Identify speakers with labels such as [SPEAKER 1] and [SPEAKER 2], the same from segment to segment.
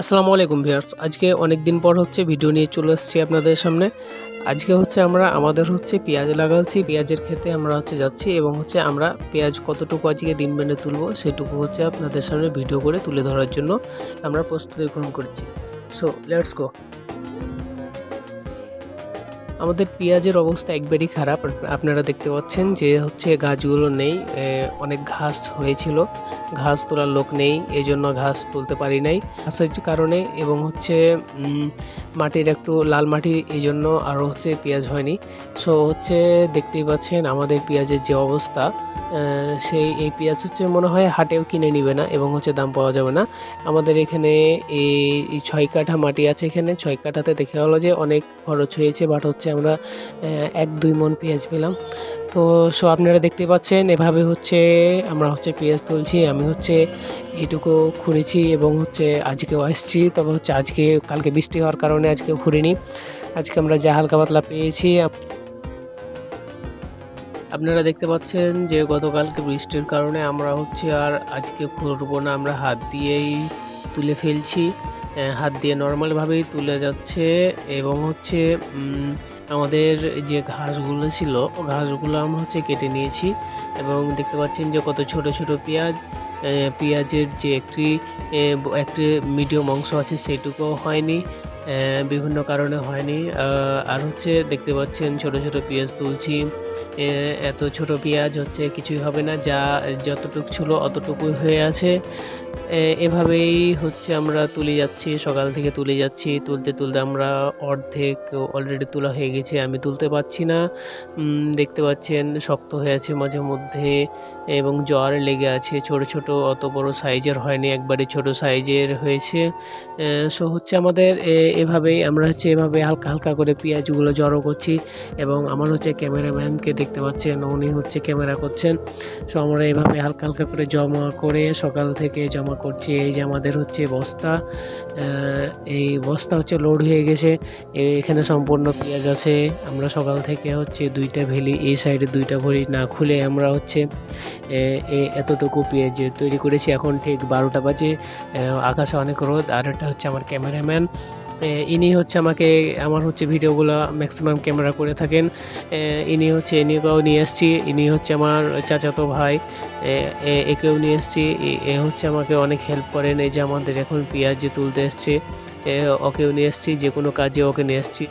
[SPEAKER 1] আসসালামু আলাইকুম ভিউয়ার্স। আজকে অনেক দিন পর হচ্ছে ভিডিও নিয়ে চলে এসেছি আপনাদের সামনে। আজকে হচ্ছে আমরা, আমাদের হচ্ছে পেঁয়াজ লাগাচ্ছি। পেঁয়াজের ক্ষেতে আমরা হচ্ছে যাচ্ছি এবং হচ্ছে আমরা পেঁয়াজ কতটুকু আজকে দিন মেনে তুলবো সেটুকু হচ্ছে আপনাদের সামনে ভিডিও করে তুলে ধরার জন্য আমরা প্রস্তুতি গ্রহণ করছি। সো লেটস গো আমাদের পেঁয়াজের অবস্থা একবারই খারাপ। আপনারা দেখতে পাচ্ছেন যে হচ্ছে গাছগুলো নেই অনেক ঘাস হয়েছিল। ঘাস তোলার লোক নেই এই জন্য ঘাস তুলতে পারি নাই। ঘাসের কারণে এবং হচ্ছে মাটির একটু লাল মাটি এই জন্য আরও হচ্ছে পেঁয়াজ হয়নি। সো হচ্ছে দেখতেই পাচ্ছেন আমাদের পেঁয়াজের যে অবস্থা সেই, এই পেঁয়াজ হচ্ছে মনে হয় হাটেও কিনে নিবে না এবং হচ্ছে দাম পাওয়া যাবে না। আমাদের এখানে এই ছয় কাঠা মাটি আছে এখানে। ছয় কাঠাতে দেখে হলো যে অনেক খরচ হয়েছে বাট হচ্ছে আমরা এক দুই মন পেঁয়াজ পেলাম। তো সো আপনারা দেখতে পাচ্ছেন, এভাবে হচ্ছে আমরা হচ্ছে পেঁয়াজ তুলছি, আমি হচ্ছে এইটুকু খুঁড়েছি এবং হচ্ছে আজকেও আসছি। তবে হচ্ছে আজকে, কালকে বৃষ্টি হওয়ার কারণে আজকে খুঁড়িনি। আজকে আমরা যা হালকা পাতলা পেয়েছি আপনারা দেখতে পাচ্ছেন যে গতকালকে বৃষ্টির কারণে আমরা হচ্ছে আর আজকে খুঁড়বো না, আমরা হাত দিয়েই তুলে ফেলছি। হাত দিয়ে নর্মালভাবেই তুলে যাচ্ছে এবং হচ্ছে আমাদের যে ঘাসগুলো ছিল ঘাসগুলো আমরা হচ্ছে কেটে নিয়েছি এবং দেখতে পাচ্ছেন যে কত ছোট ছোট পেঁয়াজ পেঁয়াজের যে একটি একটি মিডিয়াম অংশ আছে সেটুকুও হয়নি। বিভিন্ন কারণে হয়নি। আর হচ্ছে দেখতে পাচ্ছেন ছোট ছোট পেঁয়াজ তুলছি। এত ছোট পেঁয়াজ হচ্ছে কিছুই হবে না, যা যতটুকু ছিল অতটুকুই হয়ে আছে। এভাবেই হচ্ছে আমরা তুলে যাচ্ছি, সকাল থেকে তুলে যাচ্ছি। তুলতে তুলতে আমরা অর্ধেক অলরেডি তোলা হয়ে গেছে, আমি তুলতে পারছি না। দেখতে পাচ্ছেন শক্ত হয়ে আছে মাঝে মধ্যে এবং জ্বর লেগে আছে। ছোট ছোট অত বড় সাইজের হয়নি, একবারে ছোট সাইজের হয়েছে। সো হচ্ছে আমাদের এভাবেই আমরা হচ্ছে এভাবে হালকা হালকা করে পেঁয়াজগুলো জড়ো করছি এবং আমার হচ্ছে ক্যামেরাম্যানকে দেখতে পাচ্ছেন, উনি হচ্ছে ক্যামেরা করছেন। সো আমরা এভাবে হালকা হালকা করে জমা করে সকাল থেকে জমা করছি। এই যে আমাদের হচ্ছে বস্তা এই বস্তা হচ্ছে লোড হয়ে গেছে। এখানে সম্পূর্ণ পেঁয়াজ আছে। আমরা সকাল থেকে হচ্ছে দুইটা ভেলি, এই সাইডে দুইটা ভরি না খুলে আমরা হচ্ছে এতটুকু পেঁয়াজ তৈরি করেছি। এখন ঠিক বারোটা বাজে আকাশে অনেক রোদ। আর এটা হচ্ছে আমার ক্যামেরাম্যান। ইনি হচ্ছে আমাকে, আমার হচ্ছে ভিডিওগুলো ম্যাক্সিমাম ক্যামেরা করে থাকেন। ইনি হচ্ছে ইনিকেও নিয়ে এসছি ইনি হচ্ছে আমার চাচাতো ভাই। একেও নিয়ে এসছি এ হচ্ছে আমাকে অনেক হেল্প করেন। এই যে আমাদের এখন পেঁয়াজ যে তুলতে এসছে ওকেও নিয়ে এসছি যে কোনো কাজে ওকে নিয়ে এসছি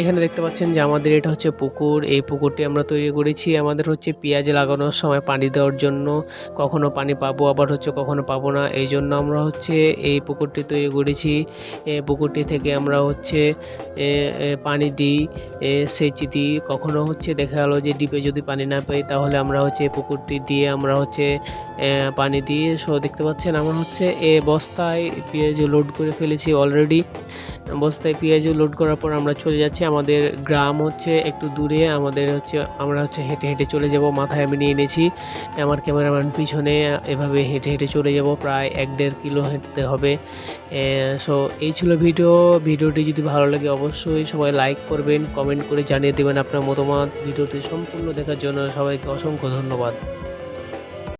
[SPEAKER 1] এখানে দেখতে পাচ্ছেন যে আমাদের এটা হচ্ছে পুকুর। এই পুকুরটি আমরা তৈরি করেছি। আমাদের হচ্ছে পেঁয়াজ লাগানোর সময় পানি দেওয়ার জন্য। কখনো পানি পাবো, আবার হচ্ছে কখনো পাবো না। এই জন্য আমরা হচ্ছে এই পুকুরটি তৈরি করেছি। এই পুকুরটি থেকে আমরা হচ্ছে পানি দিই সেচি দিই। কখনো হচ্ছে দেখা গেলো যে ডিপে যদি পানি না পাই, তাহলে আমরা হচ্ছে এই পুকুরটি দিয়ে আমরা হচ্ছে পানি দিয়ে সো দেখতে পাচ্ছেন আমরা হচ্ছে এ বস্তায় পেঁয়াজ লোড করে ফেলেছি অলরেডি। বস্তায় পেঁয়াজ লোড করার পর আমরা চলে যাচ্ছি। আমাদের গ্রাম হচ্ছে একটু দূরে। আমাদের হচ্ছে, আমরা হচ্ছে হেঁটে হেঁটে চলে যাব। মাথায় আমি নিয়ে এনেছি। আমার ক্যামেরাম্যান পিছনে এভাবে হেঁটে হেঁটে চলে যাব। প্রায় এক দেড় কিলো হেঁটতে হবে। সো এই ছিল ভিডিও। ভিডিওটি যদি ভালো লাগে অবশ্যই সবাই লাইক করবেন কমেন্ট করে জানিয়ে দেবেন আপনার মতামত। ভিডিওটি সম্পূর্ণ দেখার জন্য সবাইকে অসংখ্য ধন্যবাদ।